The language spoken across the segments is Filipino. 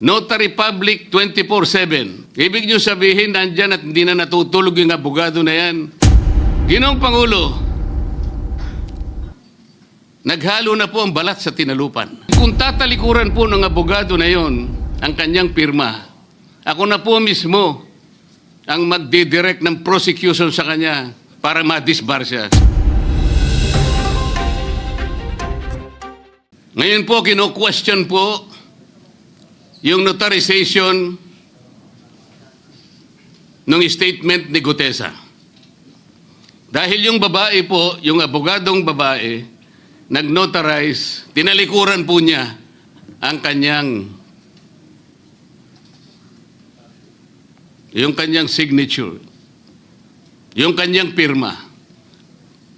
Notary Public 24-7. Ibig nyo sabihin, nandyan at hindi na natutulog yung abogado na yan. Ginoong Pangulo, naghalo na po ang balat sa tinalupan. Kung tatalikuran po ng abogado na yon ang kanyang pirma, ako na po mismo ang magdidirect ng prosecution sa kanya para ma-disbar siya. Ngayon po, kino-question po yung notarization ng statement ni Gutesa. Dahil yung babae po, yung abogadong babae, nag-notarize, tinalikuran po niya ang kanyang yung kanyang signature, yung kanyang pirma.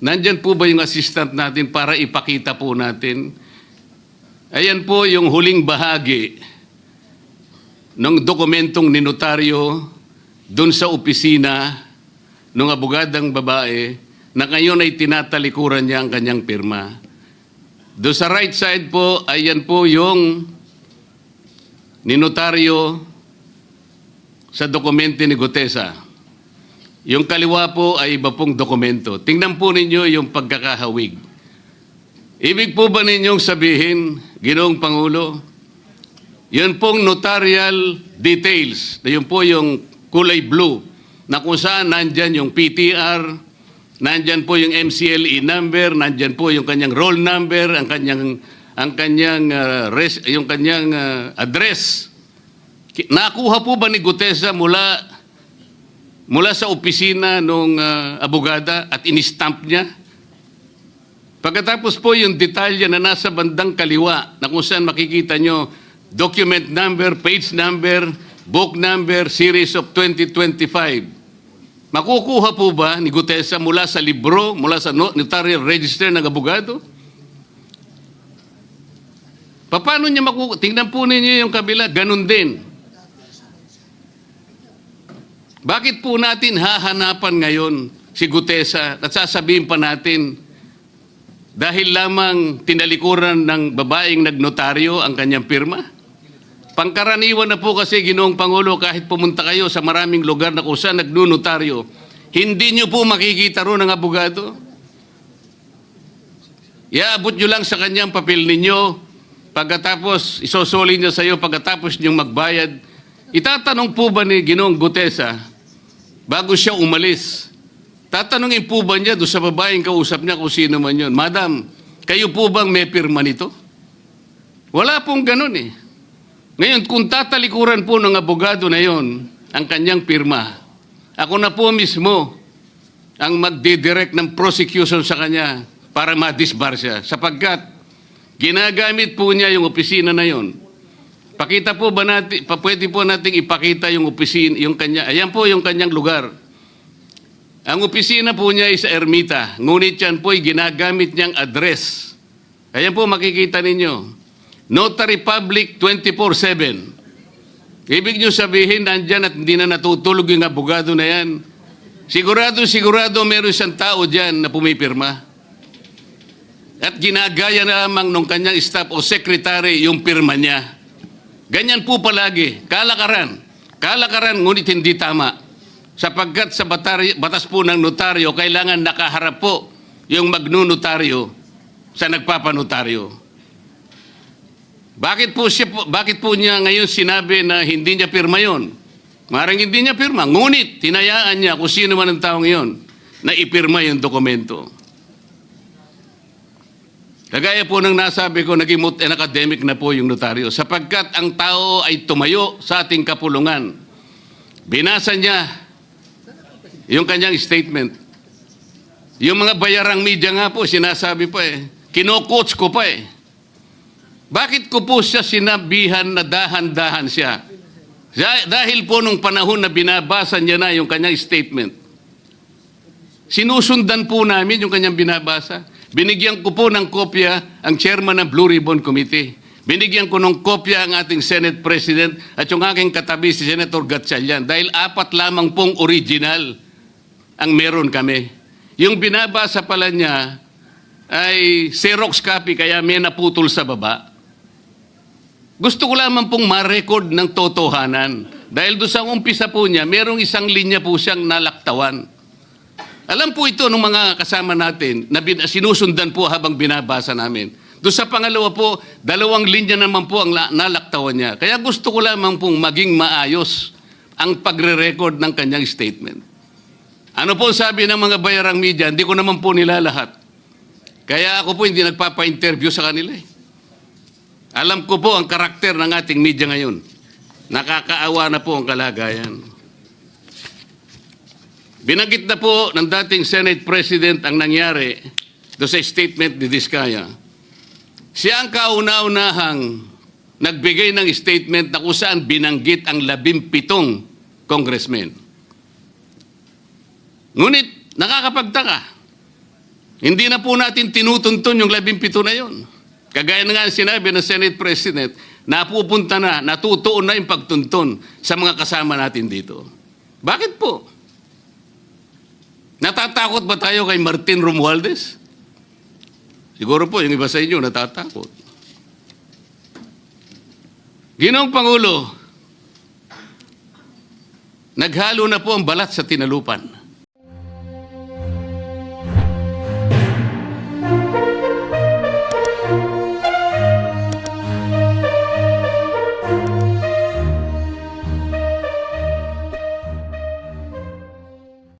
Nandyan po ba yung assistant natin para ipakita po natin? Ayan po yung huling bahagi ng dokumentong ninotaryo doon sa opisina ng abogadang babae na ngayon ay tinatalikuran niya ang kanyang pirma. Doon sa right side po, ayan po yung ninotaryo sa dokumento ni Gutesa. Yung kaliwa po ay iba pong dokumento. Tingnan po ninyo yung pagkakahawig. Ibig po ba ninyong sabihin, Ginoong Pangulo, yun pong notarial details, yun po yung kulay blue, na kung saan nandyan yung PTR, nandyan po yung MCLE number, nandyan po yung kanyang roll number, ang kanyang ang kanyang ah, res, yung kanyang ah, address. Nakuha po ba ni Gutesa mula mula sa opisina ng abogada at inistamp niya? Pagkatapos po yung detalye na nasa bandang kaliwa na kung saan makikita nyo document number, page number, book number, series of 2025. Makukuha po ba ni Gutesa mula sa libro, mula sa no- notarial register ng abogado? Paano niya makukuha? Tingnan po ninyo yung kabila, ganun din. Bakit po natin hahanapan ngayon si Gutesa at sasabihin pa natin dahil lamang tinalikuran ng babaeng nagnotaryo ang kanyang pirma? Pangkaraniwan na po kasi ginoong Pangulo kahit pumunta kayo sa maraming lugar na kung saan nagnunotaryo, hindi nyo po makikita roon ang abogado. Iaabot nyo lang sa kanyang papel ninyo, pagkatapos isosoli niya sa iyo pagkatapos niyong magbayad. Itatanong po ba ni Ginoong Gutesa, bago siya umalis, tatanungin po ba niya doon sa babaeng kausap niya kung sino man yun, Madam, kayo po bang may pirma nito? Wala pong ganun eh. Ngayon, kung tatalikuran po ng abogado na yon ang kanyang pirma, ako na po mismo ang magdidirect ng prosecution sa kanya para ma-disbar siya. Sapagkat ginagamit po niya yung opisina na yon. Pakita po ba natin, pwede po nating ipakita yung opisina, yung kanya, ayan po yung kanyang lugar. Ang opisina po niya ay sa Ermita, ngunit yan po ay ginagamit niyang address. Ayan po makikita ninyo. Notary Public 24-7. Ibig nyo sabihin, nandyan at hindi na natutulog yung abogado na yan. Sigurado, sigurado meron isang tao dyan na pumipirma. At ginagaya na lamang nung kanyang staff o secretary yung pirma niya. Ganyan po palagi. Kalakaran. Kalakaran, ngunit hindi tama. Sapagkat sa batari, batas po ng notaryo, kailangan nakaharap po yung magnunotaryo sa nagpapanotaryo. Bakit po, siya, bakit po niya ngayon sinabi na hindi niya pirma yon? Marang hindi niya pirma. Ngunit, tinayaan niya kung sino man ang taong yon na ipirma yung dokumento. Kagaya po ng nasabi ko, naging mut- and academic na po yung notaryo. Sapagkat ang tao ay tumayo sa ating kapulungan. Binasa niya yung kanyang statement. Yung mga bayarang media nga po, sinasabi pa eh. Kino-coach ko pa eh. Bakit ko po siya sinabihan na dahan-dahan siya? Dah- Dahil po nung panahon na binabasa niya na yung kanyang statement, sinusundan po namin yung kanyang binabasa. Binigyan ko po ng kopya ang chairman ng Blue Ribbon Committee. Binigyan ko ng kopya ang ating Senate President at yung aking katabi si Senator Gatchalian dahil apat lamang pong original ang meron kami. Yung binabasa pala niya ay Xerox copy kaya may naputol sa baba. Gusto ko lamang pong ma-record ng totohanan. Dahil doon sa umpisa po niya, merong isang linya po siyang nalaktawan. Alam po ito ng mga kasama natin na sinusundan po habang binabasa namin. Doon sa pangalawa po, dalawang linya naman po ang la- nalaktawan niya. Kaya gusto ko lamang pong maging maayos ang pagre-record ng kanyang statement. Ano po sabi ng mga bayarang media, hindi ko naman po nila lahat. Kaya ako po hindi nagpapa-interview sa kanila eh. Alam ko po ang karakter ng ating media ngayon. Nakakaawa na po ang kalagayan. Binanggit na po ng dating Senate President ang nangyari do sa statement ni Diskaya. Siya ang kauna-unahang nagbigay ng statement na kung saan binanggit ang labimpitong congressmen. Ngunit nakakapagtaka. Hindi na po natin tinutuntun yung labimpito na yon. Kagaya na nga sinabi ng Senate President, napupunta na, natutuon na yung pagtuntun sa mga kasama natin dito. Bakit po? Natatakot ba tayo kay Martin Romualdez? Siguro po, yung iba sa inyo natatakot. Ginoong Pangulo, naghalo na po ang balat sa tinalupan.